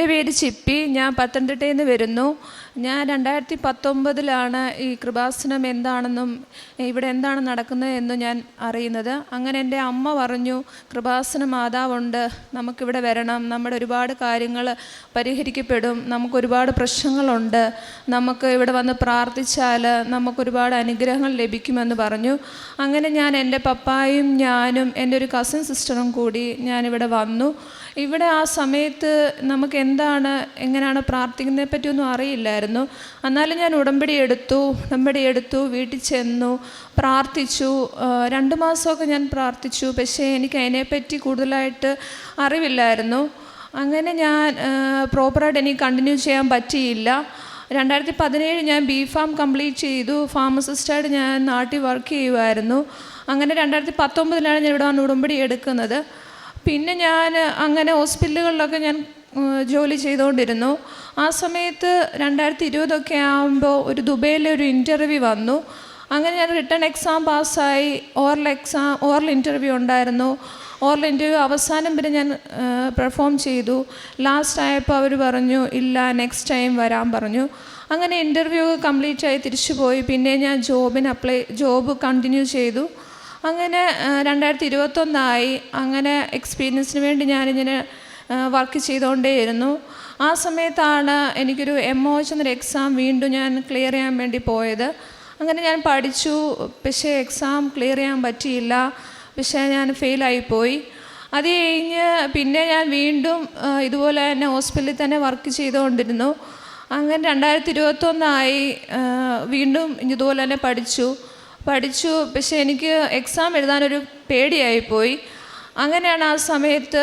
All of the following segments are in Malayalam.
എന്റെ പേര് ചിപ്പി. ഞാൻ പത്തനംതിട്ടയിൽ നിന്ന് വരുന്നു. ഞാൻ രണ്ടായിരത്തി പത്തൊമ്പതിലാണ് ഈ കൃപാസനം എന്താണെന്നും ഇവിടെ എന്താണ് നടക്കുന്നത് എന്നും ഞാൻ അറിയുന്നത്. അങ്ങനെ എന്റെ അമ്മ പറഞ്ഞു കൃപാസന മാതാവുണ്ട്. നമുക്കിവിടെ വരണം. നമ്മുടെ ഒരുപാട് കാര്യങ്ങൾ പരിഹരിക്കപ്പെടും. നമുക്ക് ഒരുപാട് പ്രശ്നങ്ങളുണ്ട്. നമുക്ക് ഇവിടെ വന്ന് പ്രാർത്ഥിച്ചാൽ നമുക്കൊരുപാട് അനുഗ്രഹങ്ങൾ ലഭിക്കുമെന്ന് പറഞ്ഞു. അങ്ങനെ ഞാൻ എന്റെ പപ്പായും ഞാനും എന്റെ ഒരു കസിൻ സിസ്റ്ററും കൂടി ഞാനിവിടെ വന്നു. ഇവിടെ ആ സമയത്ത് നമുക്ക് എന്താണ് എങ്ങനെയാണ് പ്രാർത്ഥിക്കുന്നതിനെ പറ്റിയൊന്നും അറിയില്ലായിരുന്നു. എന്നാലും ഞാൻ ഉടമ്പടി എടുത്തു ഉടമ്പടി എടുത്തു വീട്ടിൽ ചെന്നു പ്രാർത്ഥിച്ചു. രണ്ട് മാസമൊക്കെ ഞാൻ പ്രാർത്ഥിച്ചു. പക്ഷേ എനിക്ക് അതിനെപ്പറ്റി കൂടുതലായിട്ട് അറിവില്ലായിരുന്നു. അങ്ങനെ ഞാൻ പ്രോപ്പറായിട്ട് എനിക്ക് കണ്ടിന്യൂ ചെയ്യാൻ പറ്റിയില്ല. രണ്ടായിരത്തി പതിനേഴ് ഞാൻ ബി ഫാം കംപ്ലീറ്റ് ചെയ്തു. ഫാർമസിസ്റ്റായിട്ട് ഞാൻ നാട്ടിൽ വർക്ക് ചെയ്യുമായിരുന്നു അങ്ങനെ രണ്ടായിരത്തി പത്തൊമ്പതിലാണ് ഞാൻ ഇവിടെ വന്ന് ഉടമ്പടി എടുക്കുന്നത്. പിന്നെ ഞാൻ അങ്ങനെ ഹോസ്പിറ്റലുകളിലൊക്കെ ഞാൻ ജോലി ചെയ്തുകൊണ്ടിരുന്നു. ആ സമയത്ത് രണ്ടായിരത്തി ഇരുപതൊക്കെ ആകുമ്പോൾ ഒരു ദുബൈയിലെ ഒരു ഇന്റർവ്യൂ വന്നു. അങ്ങനെ ഞാൻ റിട്ടേൺ എക്സാം പാസ്സായി. ഓറൽ എക്സാം ഓറൽ ഇന്റർവ്യൂ ഉണ്ടായിരുന്നു. ഓറൽ ഇന്റർവ്യൂ അവസാനം വരെ ഞാൻ പെർഫോം ചെയ്തു. ലാസ്റ്റ് ആയപ്പോൾ അവർ പറഞ്ഞു ഇല്ല നെക്സ്റ്റ് ടൈം വരാൻ പറഞ്ഞു. അങ്ങനെ ഇന്റർവ്യൂ കംപ്ലീറ്റ് ആയി തിരിച്ചു പോയി പിന്നെ ഞാൻ ജോബിന് അപ്ലൈ ജോബ് കണ്ടിന്യൂ ചെയ്തു. അങ്ങനെ രണ്ടായിരത്തി ഇരുപത്തൊന്നായി അങ്ങനെ എക്സ്പീരിയൻസിന് വേണ്ടി ഞാനിങ്ങനെ വർക്ക് ചെയ്തുകൊണ്ടേയിരുന്നു ആ സമയത്താണ് എനിക്കൊരു എം ഒ എച്ച് എന്നൊരു എക്സാം വീണ്ടും ഞാൻ ക്ലിയർ ചെയ്യാൻ വേണ്ടി പോയത്. അങ്ങനെ ഞാൻ പഠിച്ചു. പക്ഷേ എക്സാം ക്ലിയർ ചെയ്യാൻ പറ്റിയില്ല. പക്ഷേ ഞാൻ ഫെയിലായിപ്പോയി അത് കഴിഞ്ഞ് പിന്നെ ഞാൻ വീണ്ടും ഇതുപോലെ തന്നെ ഹോസ്പിറ്റലിൽ തന്നെ വർക്ക് ചെയ്തുകൊണ്ടിരുന്നു അങ്ങനെ രണ്ടായിരത്തി ഇരുപത്തൊന്നായി വീണ്ടും ഇതുപോലെ തന്നെ പഠിച്ചു. പഠിച്ചു. പക്ഷെ എനിക്ക് എക്സാം എഴുതാനൊരു പേടിയായിപ്പോയി. അങ്ങനെയാണ് ആ സമയത്ത്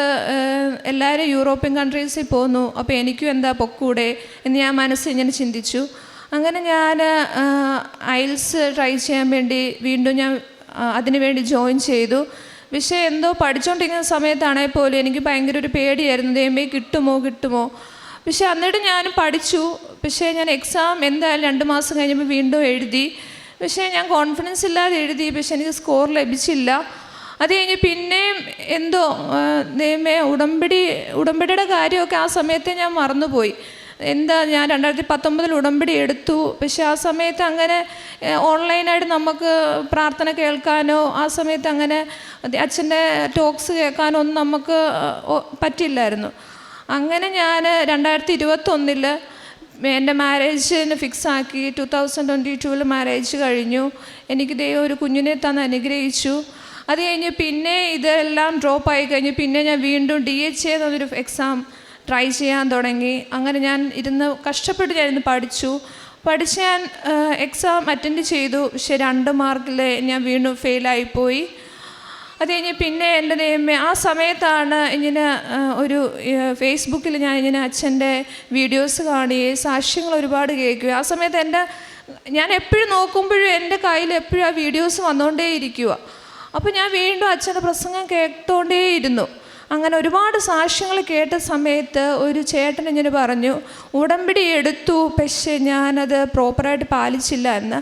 എല്ലാവരും യൂറോപ്യൻ കൺട്രീസിൽ പോന്നു. അപ്പോൾ എനിക്കും എന്താ പൊക്കൂടെ എന്ന് ഞാൻ മനസ്സിൽ ഇങ്ങനെ ചിന്തിച്ചു. അങ്ങനെ ഞാൻ ഐൽസ് ട്രൈ ചെയ്യാൻ വേണ്ടി വീണ്ടും ഞാൻ അതിനുവേണ്ടി ജോയിൻ ചെയ്തു. പക്ഷേ എന്തോ പഠിച്ചുകൊണ്ടിരിക്കുന്ന സമയത്താണെങ്കിൽ പോലും എനിക്ക് ഭയങ്കര ഒരു പേടിയായിരുന്നു. ദൈവമേ കിട്ടുമോ കിട്ടുമോ? പക്ഷേ എന്നിട്ട് ഞാൻ പഠിച്ചു. പക്ഷേ ഞാൻ എക്സാം എന്തായാലും രണ്ട് മാസം കഴിഞ്ഞപ്പോൾ വീണ്ടും എഴുതി. പക്ഷേ ഞാൻ കോൺഫിഡൻസ് ഇല്ലാതെ എഴുതി പക്ഷെ എനിക്ക് സ്കോർ ലഭിച്ചില്ല. അത് കഴിഞ്ഞ് പിന്നെയും എന്തോ നിയമേ ഉടമ്പടി ഉടമ്പടിയുടെ കാര്യമൊക്കെ ആ സമയത്തെ ഞാൻ മറന്നുപോയി. എന്താ ഞാൻ രണ്ടായിരത്തി പത്തൊമ്പതിൽ ഉടമ്പടി എടുത്തു. പക്ഷെ ആ സമയത്ത് അങ്ങനെ ഓൺലൈനായിട്ട് നമുക്ക് പ്രാർത്ഥന കേൾക്കാനോ ആ സമയത്ത് അങ്ങനെ അച്ഛന്റെ ടോക്സ് കേൾക്കാനോ ഒന്നും നമുക്ക് പറ്റില്ലായിരുന്നു അങ്ങനെ ഞാൻ രണ്ടായിരത്തി ഇരുപത്തൊന്നിൽ എന്റെ മാരേജിന് ഫിക്സ് ആക്കി ടു തൗസൻഡ് ട്വന്റി ടൂവിൽ മാരേജ് കഴിഞ്ഞു. എനിക്ക് ദൈവം ഒരു കുഞ്ഞിനെ തന്ന് അനുഗ്രഹിച്ചു. അത് കഴിഞ്ഞ് പിന്നെ ഇതെല്ലാം ഡ്രോപ്പ് ആയി കഴിഞ്ഞ് പിന്നെ ഞാൻ വീണ്ടും ഡി എച്ച് എ എന്നൊരു എക്സാം ട്രൈ ചെയ്യാൻ തുടങ്ങി. അങ്ങനെ ഞാൻ ഇരുന്ന് കഷ്ടപ്പെട്ട് ഞാൻ ഇരുന്ന് പഠിച്ചു. പഠിച്ച് ഞാൻ എക്സാം അറ്റൻഡ് ചെയ്തു. പക്ഷേ രണ്ട് മാർക്കിൽ ഞാൻ വീണ്ടും ഫെയിലായിപ്പോയി അത് കഴിഞ്ഞ് പിന്നെ എന്റെ ദൈവമേ ആ സമയത്താണ് ഇങ്ങനെ ഒരു ഫേസ്ബുക്കിൽ ഞാൻ ഇങ്ങനെ അച്ഛന്റെ വീഡിയോസ് കാണുകയും സാക്ഷ്യങ്ങൾ ഒരുപാട് കേൾക്കുകയും ആ സമയത്ത് എന്റെ ഞാൻ എപ്പോഴും നോക്കുമ്പോഴും എന്റെ കയ്യിൽ എപ്പോഴും ആ വീഡിയോസ് വന്നുകൊണ്ടേ ഇരിക്കുക അപ്പോൾ ഞാൻ വീണ്ടും അച്ഛന്റെ പ്രസംഗം കേട്ടോണ്ടേയിരുന്നു. അങ്ങനെ ഒരുപാട് സാക്ഷ്യങ്ങൾ കേട്ട സമയത്ത് ഒരു ചേട്ടൻ ഇങ്ങനെ പറഞ്ഞു ഉടമ്പടി എടുത്തു പക്ഷേ ഞാനത് പ്രോപ്പറായിട്ട് പാലിച്ചില്ല എന്ന്.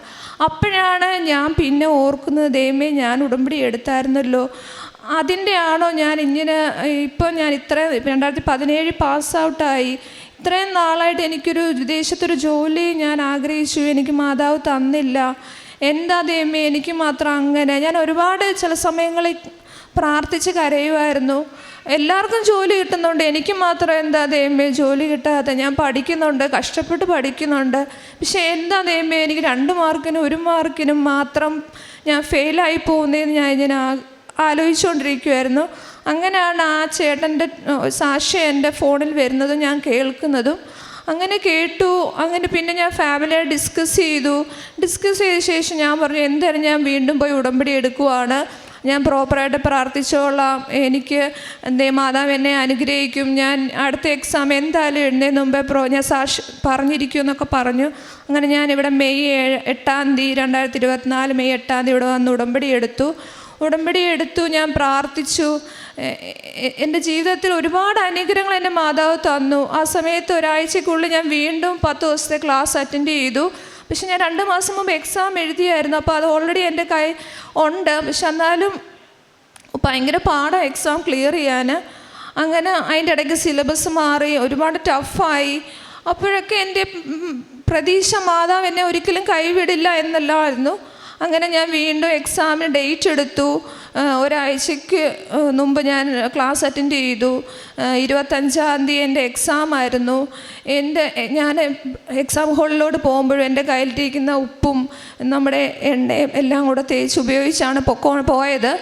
അപ്പോഴാണ് ഞാൻ പിന്നെ ഓർക്കുന്നത് ദൈവമേ ഞാൻ ഉടമ്പടി എടുത്തായിരുന്നല്ലോ. അതിന്റെ ആണോ ഞാൻ ഇങ്ങനെ ഇപ്പോൾ ഞാൻ ഇത്ര രണ്ടായിരത്തി പതിനേഴ് പാസ് ഔട്ടായി ഇത്രയും നാളായിട്ട് എനിക്കൊരു വിദേശത്തൊരു ജോലി ഞാൻ ആഗ്രഹിച്ചു എനിക്ക് മാതാവ് തന്നില്ല. എന്താ ദൈവമേ എനിക്ക് മാത്രം അങ്ങനെ. ഞാൻ ഒരുപാട് ചില സമയങ്ങളിൽ പ്രാർത്ഥിച്ച് കരയുമായിരുന്നു. എല്ലാവർക്കും ജോലി കിട്ടുന്നുണ്ട്. എനിക്ക് മാത്രം എന്താ ദൈവമേ ജോലി കിട്ടാതെ ഞാൻ പഠിക്കുന്നുണ്ട് കഷ്ടപ്പെട്ട് പഠിക്കുന്നുണ്ട്. പക്ഷേ എന്താ ദൈവമേ എനിക്ക് രണ്ട് മാർക്കിനും ഒരു മാർക്കിനും മാത്രം ഞാൻ ഫെയിലായി പോകുന്നതെന്ന് ഞാൻ ആ- ആലോചിച്ചുകൊണ്ടിരിക്കുമായിരുന്നു അങ്ങനെയാണ് ആ ചേട്ടന്റെ സാക്ഷി എന്റെ ഫോണിൽ വരുന്നതും ഞാൻ കേൾക്കുന്നതും. അങ്ങനെ കേട്ടു. അങ്ങനെ പിന്നെ ഞാൻ ഫാമിലിയായി ഡിസ്കസ് ചെയ്തു. ഡിസ്കസ് ചെയ്ത ശേഷം ഞാൻ പറഞ്ഞു എന്തായാലും ഞാൻ വീണ്ടും പോയി ഉടമ്പടി എടുക്കുവാണ്. ഞാൻ പ്രോപ്പറായിട്ട് പ്രാർത്ഥിച്ചോളാം. എനിക്ക് എന്തേ മാതാവ് എന്നെ അനുഗ്രഹിക്കും. ഞാൻ അടുത്ത എക്സാം എന്തായാലും എഴുന്നതിന് മുമ്പേ പ്രോ ഞാൻ സാക്ഷി പറഞ്ഞിരിക്കും എന്നൊക്കെ പറഞ്ഞു. അങ്ങനെ ഞാൻ ഇവിടെ മെയ് ഏഴ് എട്ടാം തീയതി രണ്ടായിരത്തി ഇരുപത്തിനാല് മെയ് എട്ടാം തീയതി ഇവിടെ വന്ന് ഉടമ്പടി എടുത്തു. ഉടമ്പടി എടുത്തു ഞാൻ പ്രാർത്ഥിച്ചു. എന്റെ ജീവിതത്തിൽ ഒരുപാട് അനുഗ്രഹങ്ങൾ എന്റെ മാതാവ് തന്നു. ആ സമയത്ത് ഒരാഴ്ചക്കുള്ളിൽ ഞാൻ വീണ്ടും പത്ത് ദിവസത്തെ ക്ലാസ് അറ്റൻഡ് ചെയ്തു. പക്ഷെ ഞാൻ രണ്ട് മാസം മുമ്പ് എക്സാം എഴുതിയായിരുന്നു. അപ്പോൾ അത് ഓൾറെഡി എന്റെ കൈ ഉണ്ട്. പക്ഷെ എന്നാലും ഭയങ്കര പാടാണ് എക്സാം ക്ലിയർ ചെയ്യാൻ. അങ്ങനെ അതിന്റെ ഇടയ്ക്ക് സിലബസ് മാറി ഒരുപാട് ടഫായി അപ്പോഴൊക്കെ എന്റെ പ്രതീക്ഷ മാതാവ് എന്നെ ഒരിക്കലും കൈവിടില്ല എന്നല്ലായിരുന്നു. അങ്ങനെ ഞാൻ വീണ്ടും എക്സാമിന് ഡേറ്റ് എടുത്തു. ഒരാഴ്ചയ്ക്ക് മുമ്പ് ഞാൻ ക്ലാസ് അറ്റൻഡ് ചെയ്തു. ഇരുപത്തഞ്ചാം തീയതി എന്റെ എക്സാം ആയിരുന്നു. എന്റെ ഞാൻ എക്സാം ഹോളിലോട്ട് പോകുമ്പോഴും എന്റെ കയ്യിലിരിക്കുന്ന ഉപ്പും നമ്മുടെ എണ്ണയും എല്ലാം കൂടെ തേച്ച് ഉപയോഗിച്ചാണ് പൊക്കോ പോയത്.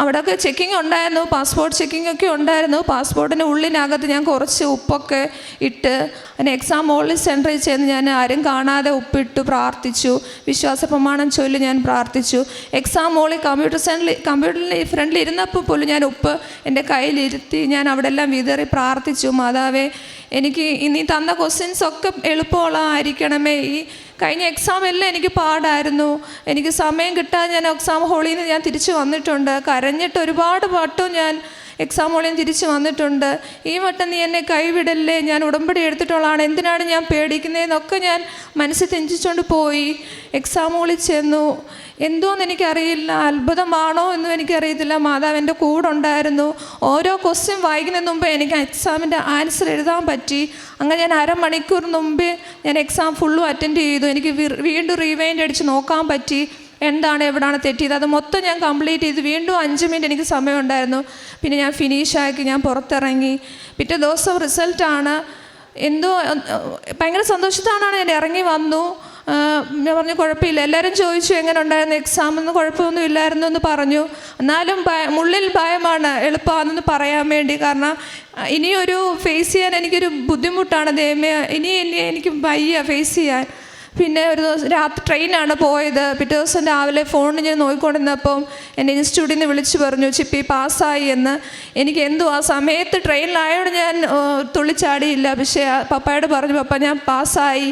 അവിടെയൊക്കെ ചെക്കിംഗ് ഉണ്ടായിരുന്നു പാസ്പോർട്ട് ചെക്കിംഗ് ഒക്കെ ഉണ്ടായിരുന്നു. പാസ്പോർട്ടിന് ഉള്ളിനകത്ത് ഞാൻ കുറച്ച് ഉപ്പൊക്കെ ഇട്ട് അതിന് എക്സാം ഹോളിൽ സെന്ററിൽ ചെന്ന് ഞാൻ ആരും കാണാതെ ഉപ്പിട്ട് പ്രാർത്ഥിച്ചു. വിശ്വാസ പ്രമാണം ചൊല്ലി ഞാൻ പ്രാർത്ഥിച്ചു. എക്സാം ഹോളിൽ കമ്പ്യൂട്ടർ സെന്ററിൽ കമ്പ്യൂട്ടറിൽ ഫ്രണ്ടിൽ ഇരുന്നപ്പോൾ പോലും ഞാൻ ഉപ്പ് എന്റെ കയ്യിലിരുത്തി ഞാൻ അവിടെ എല്ലാം വിതറി പ്രാർത്ഥിച്ചു. മാതാവേ എനിക്ക് ഇനി തന്ന ക്വസ്റ്റ്യൻസ് ഒക്കെ എളുപ്പമുള്ളതായിരിക്കണമേ. ഈ കഴിഞ്ഞ എക്സാം എല്ലാം എനിക്ക് പാടായിരുന്നു. എനിക്ക് സമയം കിട്ടാതെ ഞാൻ എക്സാം ഹോളിൽ നിന്ന് ഞാൻ തിരിച്ചു വന്നിട്ടുണ്ട്. കരഞ്ഞിട്ട് ഒരുപാട് പാട്ടും ഞാൻ എക്സാം നിന്ന് തിരിച്ചു വന്നിട്ടുണ്ട്. ഈ വട്ടം നീ എന്നെ കൈവിടല്ലേ? ഞാൻ ഉടമ്പടി എടുത്തിട്ടുള്ളതാണ്. എന്തിനാണ് ഞാൻ പേടിക്കുന്നതെന്നൊക്കെ ഞാൻ മനസ്സിൽ തെഞ്ചിച്ചുകൊണ്ട് പോയി. എക്സാം ഓളിൽ ചെന്നു. എന്തോന്ന് എനിക്കറിയില്ല. അത്ഭുതമാണോ എന്നും എനിക്കറിയത്തില്ല. മാതാവ് എന്റെ കൂടെ ഉണ്ടായിരുന്നു. ഓരോ ക്വസ്റ്റ്യൻ വായിക്കുന്നതിന് മുമ്പ് എനിക്ക് എക്സാമിന്റെ ആൻസർ എഴുതാൻ പറ്റി. അങ്ങനെ ഞാൻ അരമണിക്കൂർ മുമ്പേ ഞാൻ എക്സാം ഫുള്ളും അറ്റൻഡ് ചെയ്തു. എനിക്ക് വീണ്ടും റീവൈൻഡ് അടിച്ച് നോക്കാൻ പറ്റി. എന്താണ് എവിടെയാണ് തെറ്റിയത്? അത് മൊത്തം ഞാൻ കംപ്ലീറ്റ് ചെയ്ത് വീണ്ടും അഞ്ച് മിനിറ്റ് എനിക്ക് സമയമുണ്ടായിരുന്നു. പിന്നെ ഞാൻ ഫിനിഷാക്കി ഞാൻ പുറത്തിറങ്ങി. പിറ്റേ ദിവസം റിസൾട്ടാണ് എന്തോ ഭയങ്കര സന്തോഷത്താണാണ് ഞാൻ ഇറങ്ങി വന്നു. ഞാൻ പറഞ്ഞു കുഴപ്പമില്ല. എല്ലാവരും ചോദിച്ചു എങ്ങനെ ഉണ്ടായിരുന്നു എക്സാമെന്ന് കുഴപ്പമൊന്നും ഇല്ലായിരുന്നു എന്ന് പറഞ്ഞു. എന്നാലും ഉള്ളിൽ ഭയമാണ് എളുപ്പമാണെന്ന് പറയാൻ വേണ്ടി. കാരണം ഇനിയൊരു ഫേസ് ചെയ്യാൻ എനിക്കൊരു ബുദ്ധിമുട്ടാണ്. ദൈവമേ ഇനി എനിക്ക് വയ്യ ഫേസ് ചെയ്യാൻ. പിന്നെ ഒരു ദിവസം രാത്രി ട്രെയിനാണ് പോയത്. പിറ്റേ ദിവസം രാവിലെ ഫോണിൽ ഞാൻ നോക്കിക്കൊണ്ടിരുന്നപ്പം എന്റെ ഇൻസ്റ്റിറ്റ്യൂട്ടിൽ നിന്ന് വിളിച്ച് പറഞ്ഞു ചിപ്പി പാസ്സായി എന്ന്. എനിക്ക് എന്തോ ആ സമയത്ത് ട്രെയിനിലായോട് ഞാൻ തുള്ളിച്ചാടിയില്ല. പക്ഷേ പപ്പായോട് പറഞ്ഞു പപ്പ ഞാൻ പാസ്സായി.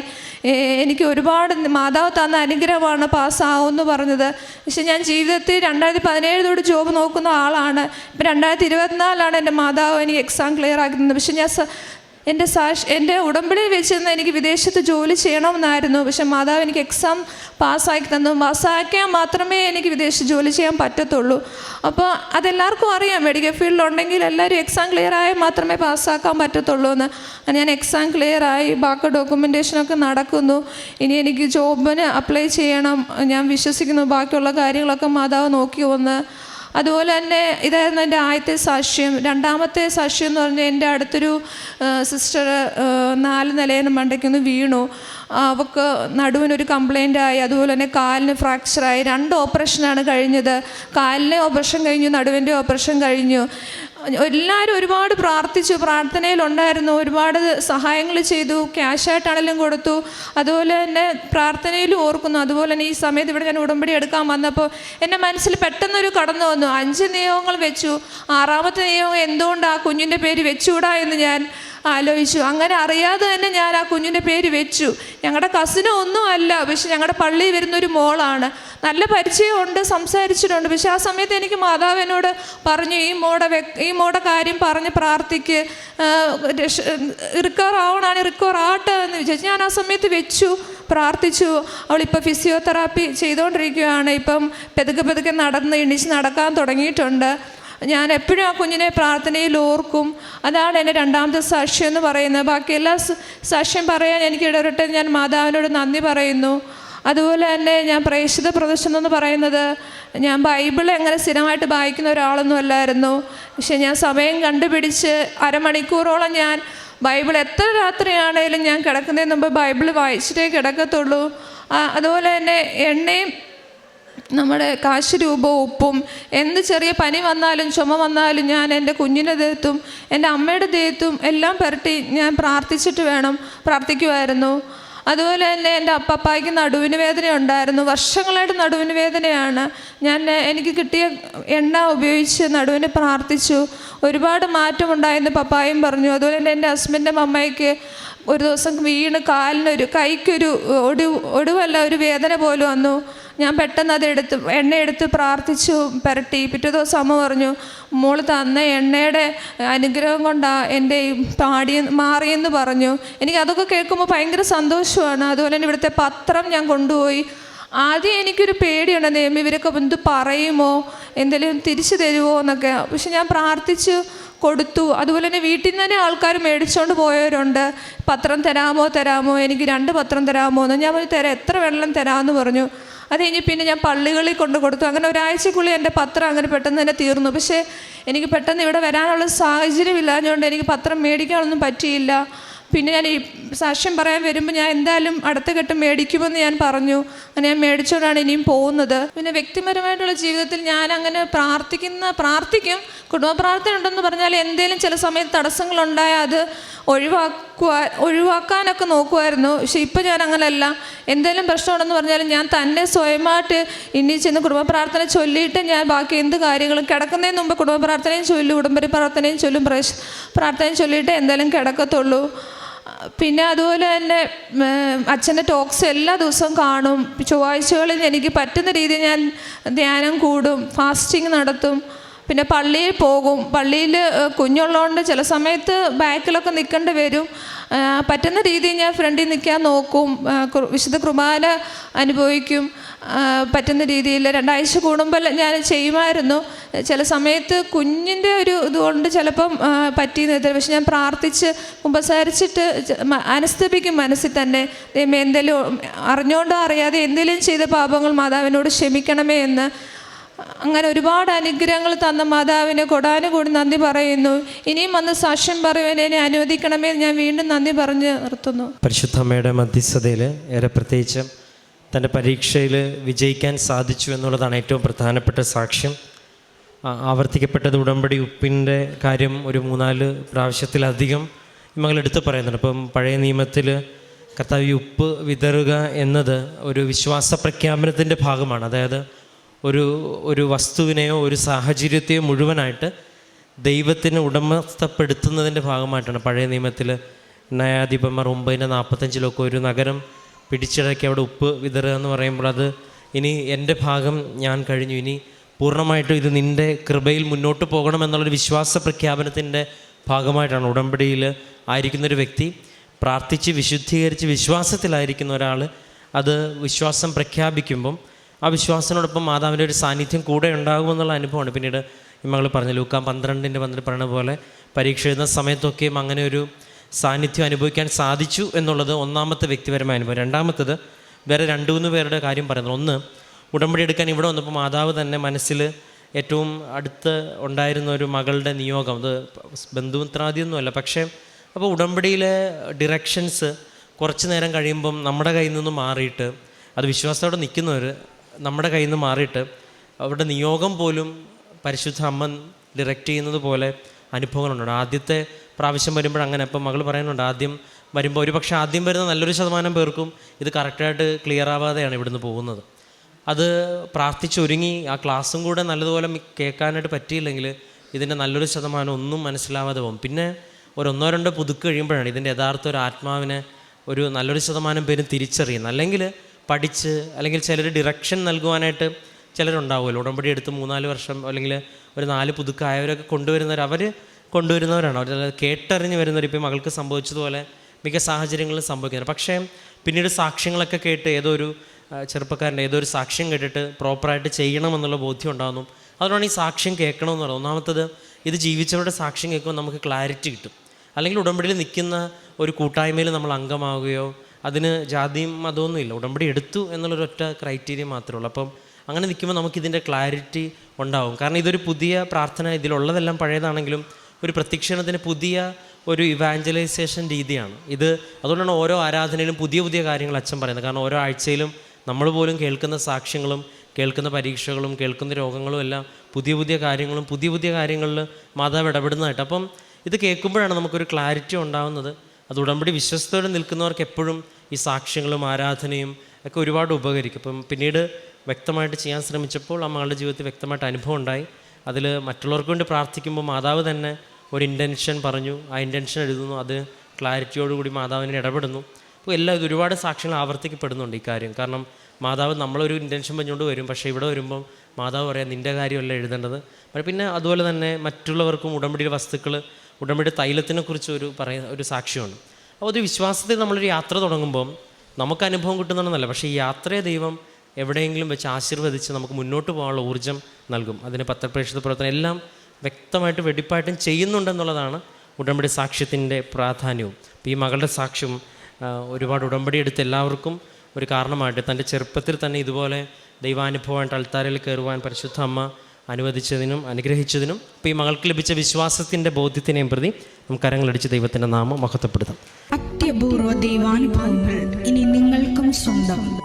എനിക്ക് ഒരുപാട് മാതാവ് തന്ന അനുഗ്രഹമാണ് പാസ്സാവുമെന്ന് പറഞ്ഞത്. പക്ഷെ ഞാൻ ജീവിതത്തിൽ രണ്ടായിരത്തി പതിനേഴ് തൊട്ട് ജോബ് നോക്കുന്ന ആളാണ്. ഇപ്പം രണ്ടായിരത്തി ഇരുപത്തിനാലാണ് എന്റെ മാതാവ് എനിക്ക് എക്സാം ക്ലിയർ ആക്കുന്നത്. പക്ഷേ ഞാൻ എന്റെ സാക്ഷി എന്റെ ഉടമ്പടിയിൽ വെച്ചിരുന്ന എനിക്ക് വിദേശത്ത് ജോലി ചെയ്യണമെന്നായിരുന്നു. പക്ഷെ മാതാവ് എനിക്ക് എക്സാം പാസ്സാക്കി തന്നു. പാസ്സാക്കിയാൽ മാത്രമേ എനിക്ക് വിദേശത്ത് ജോലി ചെയ്യാൻ പറ്റത്തുള്ളൂ. അപ്പോൾ അതെല്ലാവർക്കും അറിയാം. മെഡിക്കൽ ഫീൽഡിലുണ്ടെങ്കിൽ എല്ലാവരും എക്സാം ക്ലിയർ ആയാൽ മാത്രമേ പാസ്സാക്കാൻ പറ്റത്തുള്ളൂ എന്ന്. ഞാൻ എക്സാം ക്ലിയർ ആയി. ബാക്കി ഡോക്യുമെന്റേഷനൊക്കെ നടക്കുന്നു. ഇനി എനിക്ക് ജോബിന് അപ്ലൈ ചെയ്യണം. ഞാൻ വിശ്വസിക്കുന്നു. ബാക്കിയുള്ള കാര്യങ്ങളൊക്കെ മാതാവ് നോക്കി വന്ന് അതുപോലെ തന്നെ ഇതായിരുന്നു എന്റെ ആദ്യത്തെ സാക്ഷ്യം. രണ്ടാമത്തെ സാക്ഷ്യം എന്ന് പറഞ്ഞാൽ എന്റെ അടുത്തൊരു സിസ്റ്റർ നാല് നിലയിൽ മണ്ടയ്ക്കൊന്ന് വീണു. അവൾക്ക് നടുവിനൊരു ആയി. അതുപോലെ തന്നെ കാലിന് ഫ്രാക്ചറായി രണ്ട് ഓപ്പറേഷനാണ് കഴിഞ്ഞത്. കാലിലെ ഓപ്പറേഷൻ കഴിഞ്ഞു നടുവിന്റെ ഓപ്പറേഷൻ കഴിഞ്ഞു. എല്ലാവരും ഒരുപാട് പ്രാർത്ഥിച്ചു പ്രാർത്ഥനയിലുണ്ടായിരുന്നു ഒരുപാട് സഹായങ്ങൾ ചെയ്തു ക്യാഷായിട്ടാണെങ്കിലും കൊടുത്തു. അതുപോലെ തന്നെ പ്രാർത്ഥനയിലും ഓർക്കുന്നു. അതുപോലെ തന്നെ ഈ സമയത്ത് ഇവിടെ ഞാൻ ഉടമ്പടി എടുക്കാൻ വന്നപ്പോൾ എന്റെ മനസ്സിൽ പെട്ടെന്നൊരു കടന്നു വന്നു. അഞ്ച് നിയമങ്ങൾ വെച്ചു. ആറാമത്തെ നിയമം എന്തുകൊണ്ട് ആ കുഞ്ഞിന്റെ പേര് വെച്ചുകൂടാ എന്ന് ഞാൻ ആലോചിച്ചു. അങ്ങനെ അറിയാതെ തന്നെ ഞാൻ ആ കുഞ്ഞിന്റെ പേര് വെച്ചു. ഞങ്ങളുടെ കസിനും ഒന്നും അല്ല പക്ഷെ ഞങ്ങളുടെ പള്ളിയിൽ വരുന്നൊരു മോളാണ്. നല്ല പരിചയമുണ്ട് സംസാരിച്ചിട്ടുണ്ട്. പക്ഷെ ആ സമയത്ത് എനിക്ക് മാതാവിനോട് പറഞ്ഞു ഈ മോടെ ഈ മോടെ കാര്യം പറഞ്ഞ് പ്രാർത്ഥിക്ക്. റിക്കവർ ആവണാണ് റിക്കവർ ആട്ടെ എന്ന് വിചാരിച്ചു ഞാൻ ആ സമയത്ത് വെച്ചു പ്രാർത്ഥിച്ചു. അവളിപ്പോൾ ഫിസിയോതെറാപ്പി ചെയ്തുകൊണ്ടിരിക്കുകയാണ് ഇപ്പം പെതുക്കെ പെതുക്കെ നടന്ന് എണീച്ച് നടക്കാൻ തുടങ്ങിയിട്ടുണ്ട്. ഞാൻ എപ്പോഴും ആ കുഞ്ഞിനെ പ്രാർത്ഥനയിൽ ഓർക്കും. അതാണ് എന്റെ രണ്ടാമത്തെ സാക്ഷ്യം എന്ന് പറയുന്നത്. ബാക്കി എല്ലാ സാക്ഷ്യം പറയാൻ എനിക്ക് ഇടപെട്ട് ഞാൻ മാതാവിനോട് നന്ദി പറയുന്നു. അതുപോലെ തന്നെ ഞാൻ പ്രേക്ഷിത പ്രദർശനം എന്ന് പറയുന്നത് ഞാൻ ബൈബിൾ എങ്ങനെ സ്ഥിരമായിട്ട് വായിക്കുന്ന ഒരാളൊന്നും അല്ലായിരുന്നു. പക്ഷെ ഞാൻ സമയം കണ്ടുപിടിച്ച് അരമണിക്കൂറോളം ഞാൻ ബൈബിൾ എത്ര രാത്രിയാണേലും ഞാൻ കിടക്കുന്നതിന് മുമ്പ് ബൈബിൾ വായിച്ചിട്ടേ കിടക്കത്തുള്ളൂ. അതുപോലെ തന്നെ എണ്ണയും നമ്മുടെ കാശ് രൂപവും ഉപ്പും എന്ത് ചെറിയ പനി വന്നാലും ചുമ വന്നാലും ഞാൻ എന്റെ കുഞ്ഞിന്റെ ദേഹത്തും എന്റെ അമ്മയുടെ ദേഹത്തും എല്ലാം പുരട്ടി ഞാൻ പ്രാർത്ഥിച്ചിട്ട് വേണം പ്രാർത്ഥിക്കുമായിരുന്നു അതുപോലെ തന്നെ എന്റെ അപ്പപ്പായ്ക്ക് നടുവിന് വേദന ഉണ്ടായിരുന്നു. വർഷങ്ങളായിട്ട് നടുവിന് വേദനയാണ്. ഞാൻ എനിക്ക് കിട്ടിയ എണ്ണ ഉപയോഗിച്ച് നടുവിന് പ്രാർത്ഥിച്ചു. ഒരുപാട് മാറ്റമുണ്ടായെന്ന് പപ്പായും പറഞ്ഞു. അതുപോലെ തന്നെ എന്റെ ഹസ്ബൻഡും അമ്മയ്ക്ക് ഒരു ദിവസം വീണ് കാലിനൊരു കൈക്കൊരു ഒടി ഒടുവല്ല ഒരു വേദന പോലെ വന്നു. ഞാൻ പെട്ടെന്ന് അത് എടുത്ത് എണ്ണ എടുത്ത് പ്രാർത്ഥിച്ചു പുരട്ടി. പിറ്റേ ദിവസം അമ്മ പറഞ്ഞു മോൾ തന്ന എണ്ണയുടെ അനുഗ്രഹം കൊണ്ടാണ് എന്റെ പാടി മാറിയെന്ന് പറഞ്ഞു. എനിക്ക് അതൊക്കെ കേൾക്കുമ്പോൾ ഭയങ്കര സന്തോഷമാണ്. അതുപോലെ തന്നെ ഇവിടുത്തെ പത്രം ഞാൻ കൊണ്ടുപോയി. ആദ്യം എനിക്കൊരു പേടിയുണ്ട് നിയമം ഇവരൊക്കെ എന്ത് പറയുമോ? എന്തെങ്കിലും തിരിച്ചു തരുമോ? എന്നൊക്കെ. പക്ഷെ ഞാൻ പ്രാർത്ഥിച്ചു. കൊടുത്തു. അതുപോലെ തന്നെ വീട്ടിൽ നിന്ന് തന്നെ ആൾക്കാർ മേടിച്ചുകൊണ്ട് പോയവരുണ്ട്. പത്രം തരാമോ തരാമോ? എനിക്ക് രണ്ട് പത്രം തരാമോ എന്ന്. ഞാൻ പറഞ്ഞു തരാം. എത്ര വെള്ളം തരാമെന്ന് പറഞ്ഞു. അത് കഴിഞ്ഞ് പിന്നെ ഞാൻ പള്ളികളിൽ കൊണ്ട് കൊടുത്തു. അങ്ങനെ ഒരാഴ്ചക്കുള്ളിൽ എന്റെ പത്രം അങ്ങനെ പെട്ടെന്ന് തന്നെ തീർന്നു. പക്ഷേ എനിക്ക് പെട്ടെന്ന് ഇവിടെ വരാനുള്ള സാഹചര്യം ഇല്ലാഞ്ഞുകൊണ്ട് എനിക്ക് പത്രം മേടിക്കാനൊന്നും പറ്റിയില്ല. പിന്നെ ഞാൻ സാക്ഷ്യം പറയാൻ വരുമ്പോൾ ഞാൻ എന്തായാലും അടുത്ത ഘട്ടം മേടിക്കുമെന്ന് ഞാൻ പറഞ്ഞു. അങ്ങനെ ഞാൻ മേടിച്ചുകൊണ്ടാണ് ഇനിയും പോകുന്നത്. പിന്നെ വ്യക്തിപരമായിട്ടുള്ള ജീവിതത്തിൽ ഞാൻ അങ്ങനെ പ്രാർത്ഥിക്കുന്ന പ്രാർത്ഥിക്കും. കുടുംബ പ്രാർത്ഥന ഉണ്ടെന്ന് പറഞ്ഞാൽ എന്തെങ്കിലും ചില സമയത്ത് തടസ്സങ്ങളുണ്ടായാൽ അത് ഒഴിവാക്കുവാൻ ഒഴിവാക്കാനൊക്കെ നോക്കുമായിരുന്നു പക്ഷെ ഇപ്പം ഞാൻ അങ്ങനെയല്ല എന്തെങ്കിലും പ്രശ്നമുണ്ടെന്ന് പറഞ്ഞാലും ഞാൻ തന്നെ സ്വയമായിട്ട് ഇനി ചെന്ന് കുടുംബ പ്രാർത്ഥന ചൊല്ലിയിട്ട് ഞാൻ ബാക്കി എന്ത് കാര്യങ്ങളും കിടക്കുന്നതിന് മുമ്പ് കുടുംബ പ്രാർത്ഥനയും ചൊല്ലും ഉടമ്പടി പ്രാർത്ഥനയും ചൊല്ലും പ്രാർത്ഥനയും ചൊല്ലിയിട്ട് എന്തായാലും കിടക്കത്തുള്ളൂ. പിന്നെ അതുപോലെ തന്നെ അച്ഛന്റെ ടോക്സ് എല്ലാ ദിവസവും കാണും. ചൊവ്വാഴ്ചകളിൽ എനിക്ക് പറ്റുന്ന രീതിയിൽ ഞാൻ ധ്യാനം കൂടും ഫാസ്റ്റിംഗ് നടത്തും. പിന്നെ പള്ളിയിൽ പോകും. പള്ളിയിൽ കുഞ്ഞുള്ളതുകൊണ്ട് ചില സമയത്ത് ബാക്കിലൊക്കെ നിൽക്കേണ്ടി വരും. പറ്റുന്ന രീതിയിൽ ഞാൻ ഫ്രണ്ടിൽ നിൽക്കാൻ നോക്കും. വിശുദ്ധ കുർബാന അനുഭവിക്കും. പറ്റുന്ന രീതിയിൽ രണ്ടാഴ്ച കൂടുമ്പോൾ ഞാൻ ചെയ്യുമായിരുന്നു. ചില സമയത്ത് കുഞ്ഞിന്റെ ഒരു ഇതുകൊണ്ട് ചിലപ്പം പറ്റിയെന്ന് പക്ഷെ ഞാൻ പ്രാർത്ഥിച്ച് ഉപസരിച്ചിട്ട് അനുസ്തപിക്കും മനസ്സിൽ തന്നെ. ദൈവം എന്തെങ്കിലും അറിഞ്ഞുകൊണ്ടോ അറിയാതെ എന്തെങ്കിലും ചെയ്ത പാപങ്ങൾ മാതാവിനോട് ക്ഷമിക്കണമേ എന്ന്. അങ്ങനെ ഒരുപാട് അനുഗ്രഹങ്ങൾ തന്ന മാതാവിന് കൊടാനുകൂടി നന്ദി പറയുന്നു. ഇനിയും വന്ന് സാക്ഷ്യം പറയുവാൻ എന്നെ അനുവദിക്കണമേ ഞാൻ വീണ്ടും നന്ദി പറഞ്ഞ് നിർത്തുന്നു. പരിശുദ്ധമ്മയുടെ മധ്യസ്ഥതയിൽ ഏറെ പ്രത്യേകിച്ച് തന്റെ പരീക്ഷയിൽ വിജയിക്കാൻ സാധിച്ചു എന്നുള്ളതാണ് ഏറ്റവും പ്രധാനപ്പെട്ട സാക്ഷ്യം. ആവർത്തിക്കപ്പെട്ടത് ഉടമ്പടി ഉപ്പിന്റെ കാര്യം ഒരു മൂന്നാൽ പ്രാവശ്യത്തിലധികം മകൾ എടുത്തു പറയുന്നുണ്ട്. അപ്പം പഴയ നിയമത്തിൽ കർത്താവ് ഉപ്പ് വിതറുക എന്നത് ഒരു വിശ്വാസ പ്രഖ്യാപനത്തിന്റെ ഭാഗമാണ്. അതായത് ഒരു ഒരു വസ്തുവിനെയോ ഒരു സാഹചര്യത്തെയോ മുഴുവനായിട്ട് ദൈവത്തിന് ഉടമസ്ഥപ്പെടുത്തുന്നതിന്റെ ഭാഗമായിട്ടാണ് പഴയ നിയമത്തിൽ ന്യായാധിപന്മാർ ഒമ്പതിന്റെ നാൽപ്പത്തഞ്ചിലൊക്കെ ഒരു നഗരം പിടിച്ചിടക്കി അവിടെ ഉപ്പ് വിതറുക എന്ന് പറയുമ്പോൾ അത് ഇനി എന്റെ ഭാഗം ഞാൻ കഴിഞ്ഞു. ഇനി പൂർണമായിട്ടും ഇത് നിന്റെ കൃപയിൽ മുന്നോട്ട് പോകണം എന്നുള്ളൊരു വിശ്വാസ പ്രഖ്യാപനത്തിന്റെ ഭാഗമായിട്ടാണ് ഉടമ്പടിയിൽ ആയിരിക്കുന്നൊരു വ്യക്തി. പ്രാർത്ഥിച്ച് വിശുദ്ധീകരിച്ച് വിശ്വാസത്തിലായിരിക്കുന്ന ഒരാൾ അത് വിശ്വാസം പ്രഖ്യാപിക്കുമ്പം ആ വിശ്വാസത്തിനോടൊപ്പം മാതാവിന്റെ ഒരു സാന്നിധ്യം കൂടെ ഉണ്ടാകുമെന്നുള്ള അനുഭവമാണ്. പിന്നീട് ഈ മകൾ പറഞ്ഞു ലൂക്കാം പന്ത്രണ്ടിന്റെ പന്ത്രണ്ട് പറയുന്ന പോലെ പരീക്ഷ എഴുതുന്ന സമയത്തൊക്കെയും അങ്ങനെ ഒരു സാന്നിധ്യം അനുഭവിക്കാൻ സാധിച്ചു എന്നുള്ളത് ഒന്നാമത്തെ വ്യക്തിപരമായ അനുഭവം. രണ്ടാമത്തത് വേറെ രണ്ട് മൂന്ന് പേരുടെ കാര്യം പറയുന്നത്. ഒന്ന് ഉടമ്പടി എടുക്കാൻ ഇവിടെ വന്നപ്പോൾ മാതാവ് തന്നെ മനസ്സിൽ ഏറ്റവും അടുത്ത് ഉണ്ടായിരുന്ന ഒരു മകളുടെ നിയോഗം. അത് ബന്ധുമിത്രാദിയൊന്നുമല്ല. പക്ഷേ അപ്പോൾ ഉടമ്പടിയിലെ ഡിറക്ഷൻസ് കുറച്ച് നേരം കഴിയുമ്പം നമ്മുടെ കയ്യിൽ നിന്ന് മാറിയിട്ട് അത് വിശ്വാസത്തോടെ നിൽക്കുന്നവർ നമ്മുടെ കയ്യിൽ നിന്ന് മാറിയിട്ട് അവരുടെ നിയോഗം പോലും പരിശുദ്ധ അമ്മ ഡിറക്റ്റ് ചെയ്യുന്നത് പോലെ അനുഭവങ്ങളുണ്ട്. ആദ്യത്തെ പ്രാവശ്യം വരുമ്പോൾ അങ്ങനെ. അപ്പം മകൾ പറയുന്നുണ്ട് ആദ്യം വരുമ്പോൾ ഒരു പക്ഷേ ആദ്യം വരുന്ന നല്ലൊരു ശതമാനം പേർക്കും ഇത് കറക്റ്റായിട്ട് ക്ലിയർ ആവാതെയാണ് ഇവിടുന്ന് പോകുന്നത്. അത് പ്രാർത്ഥിച്ചൊരുങ്ങി ആ ക്ലാസ്സും കൂടെ നല്ലതുപോലെ കേൾക്കാനായിട്ട് പറ്റിയില്ലെങ്കിൽ ഇതിന്റെ നല്ലൊരു ശതമാനം ഒന്നും മനസ്സിലാവാതെ പോകും. പിന്നെ ഒരു ഒന്നോ രണ്ടോ പുതുക്ക് കഴിയുമ്പോഴാണ് ഇതിന്റെ യഥാർത്ഥ ഒരു ആത്മാവിനെ ഒരു നല്ലൊരു ശതമാനം പേരും തിരിച്ചറിയുന്നത്. അല്ലെങ്കിൽ പഠിച്ച് അല്ലെങ്കിൽ ചിലർ ഡിറക്ഷൻ നൽകുവാനായിട്ട് ചിലരുണ്ടാവുമല്ലോ. ഉടമ്പടി എടുത്ത് മൂന്നാൽ വർഷം അല്ലെങ്കിൽ ഒരു നാല് പുതുക്കായവരൊക്കെ കൊണ്ടുവരുന്നവർ അവർ കൊണ്ടുവരുന്നവരാണ്. അവർ കേട്ടറിഞ്ഞ് വരുന്നവർ ഇപ്പോൾ മകൾക്ക് സംഭവിച്ചതുപോലെ മിക്ക സാഹചര്യങ്ങളിൽ സംഭവിക്കുന്നത് പക്ഷേ പിന്നീട് സാക്ഷ്യങ്ങളൊക്കെ കേട്ട് ഏതോ ഒരു ചെറുപ്പക്കാരന്റെ ഏതോ ഒരു സാക്ഷ്യം കേട്ടിട്ട് പ്രോപ്പറായിട്ട് ചെയ്യണമെന്നുള്ള ബോധ്യം ഉണ്ടാകുന്നു. അതുകൊണ്ടാണ് ഈ സാക്ഷ്യം കേൾക്കണമെന്ന് പറയുന്നത്. ഒന്നാമത്തത് ഇത് ജീവിച്ചവരുടെ സാക്ഷ്യം കേൾക്കുമ്പോൾ നമുക്ക് ക്ലാരിറ്റി കിട്ടും. അല്ലെങ്കിൽ ഉടമ്പടിയിൽ നിൽക്കുന്ന ഒരു കൂട്ടായ്മയിൽ നമ്മൾ അംഗമാവുകയോ അതിന് ജാതിയും മതമൊന്നും ഇല്ല. ഉടമ്പടി എടുത്തു എന്നുള്ളൊരൊറ്റ ക്രൈറ്റീരിയ മാത്രമേ ഉള്ളൂ. അപ്പം അങ്ങനെ നിൽക്കുമ്പോൾ നമുക്കിതിന്റെ ക്ലാരിറ്റി ഉണ്ടാവും കാരണം ഇതൊരു പുതിയ പ്രാർത്ഥന ഇതിലുള്ളതെല്ലാം പഴയതാണെങ്കിലും ഒരു പ്രത്യക്ഷണത്തിന് പുതിയ ഒരു ഇവാഞ്ചലൈസേഷൻ രീതിയാണ്. ഇത് അതുകൊണ്ടാണ് ഓരോ ആരാധനയിലും പുതിയ പുതിയ കാര്യങ്ങൾ അച്ഛൻ പറയുന്നത്. കാരണം ഓരോ ആഴ്ചയിലും നമ്മൾ പോലും കേൾക്കുന്ന സാക്ഷ്യങ്ങളും കേൾക്കുന്ന പരീക്ഷകളും കേൾക്കുന്ന രോഗങ്ങളും എല്ലാം പുതിയ പുതിയ കാര്യങ്ങളും പുതിയ പുതിയ കാര്യങ്ങളിൽ മാതാവ് ഇടപെടുന്നതായിട്ട്. അപ്പം ഇത് കേൾക്കുമ്പോഴാണ് നമുക്കൊരു ക്ലാരിറ്റി ഉണ്ടാകുന്നത് അത് ഉടമ്പടി വിശ്വസ്തയോടെ നിൽക്കുന്നവർക്ക് എപ്പോഴും ഈ സാക്ഷ്യങ്ങളും ആരാധനയും ഒക്കെ ഒരുപാട് ഉപകരിക്കും. അപ്പം പിന്നീട് വ്യക്തമായിട്ട് ചെയ്യാൻ ശ്രമിച്ചപ്പോൾ ആ മകളുടെ ജീവിതത്തിൽ വ്യക്തമായിട്ട് അനുഭവം ഉണ്ടായി. അതിൽ മറ്റുള്ളവർക്ക് വേണ്ടി പ്രാർത്ഥിക്കുമ്പോൾ മാതാവ് തന്നെ ഒരു ഇന്റൻഷൻ പറഞ്ഞു. ആ ഇന്റൻഷൻ എഴുതുന്നു. അത് ക്ലാരിറ്റിയോടുകൂടി മാതാവിനെ ഇടപെടുന്നു. അപ്പോൾ എല്ലാം ഇത് ഒരുപാട് സാക്ഷ്യങ്ങൾ ആവർത്തിക്കപ്പെടുന്നുണ്ട് ഈ കാര്യം. കാരണം മാതാവ് നമ്മളൊരു ഇന്റൻഷൻ പറഞ്ഞുകൊണ്ട് വരും. പക്ഷേ ഇവിടെ വരുമ്പം മാതാവ് പറയാം നിന്റെ കാര്യമല്ല എഴുതേണ്ടത്. പിന്നെ അതുപോലെ തന്നെ മറ്റുള്ളവർക്കും ഉടമ്പടിയുടെ വസ്തുക്കൾ ഉടമ്പടി തൈലത്തിനെക്കുറിച്ച് ഒരു പറയ ഒരു സാക്ഷ്യമാണ് അപ്പോൾ ഒരു വിശ്വാസത്തിൽ നമ്മളൊരു യാത്ര തുടങ്ങുമ്പം നമുക്ക് അനുഭവം കിട്ടുന്നതെന്നല്ല പക്ഷേ ഈ യാത്രയെ ദൈവം എവിടെയെങ്കിലും വെച്ച് ആശീർവദിച്ച് നമുക്ക് മുന്നോട്ട് പോകാനുള്ള ഊർജം നൽകും. അതിന് പത്രപ്രേക്ഷിത പ്രവർത്തനം എല്ലാം വ്യക്തമായിട്ട് വെടിപ്പായിട്ടും ചെയ്യുന്നുണ്ടെന്നുള്ളതാണ് ഉടമ്പടി സാക്ഷ്യത്തിന്റെ പ്രാധാന്യവും. അപ്പോൾ ഈ മകളുടെ സാക്ഷ്യം ഒരുപാട് ഉടമ്പടി എടുത്ത് എല്ലാവർക്കും ഒരു കാരണമായിട്ട് തന്റെ ചെറുപ്പത്തിൽ തന്നെ ഇതുപോലെ ദൈവാനുഭവമായിട്ട് അൾത്താരയിൽ കയറുവാൻ പരിശുദ്ധ അമ്മ അനുവദിച്ചതിനും അനുഗ്രഹിച്ചതിനും ഇപ്പോൾ ഈ മകൾക്ക് ലഭിച്ച വിശ്വാസത്തിന്റെ ബോധ്യത്തിനെയും പ്രതി നമുക്ക് കരങ്ങളടിച്ച് ദൈവത്തിന്റെ നാമം മഹത്വപ്പെടുത്താം. അത്യപൂർവ ദൈവാനുഭവങ്ങൾ ഇനി നിങ്ങൾക്കും സ്വന്തം.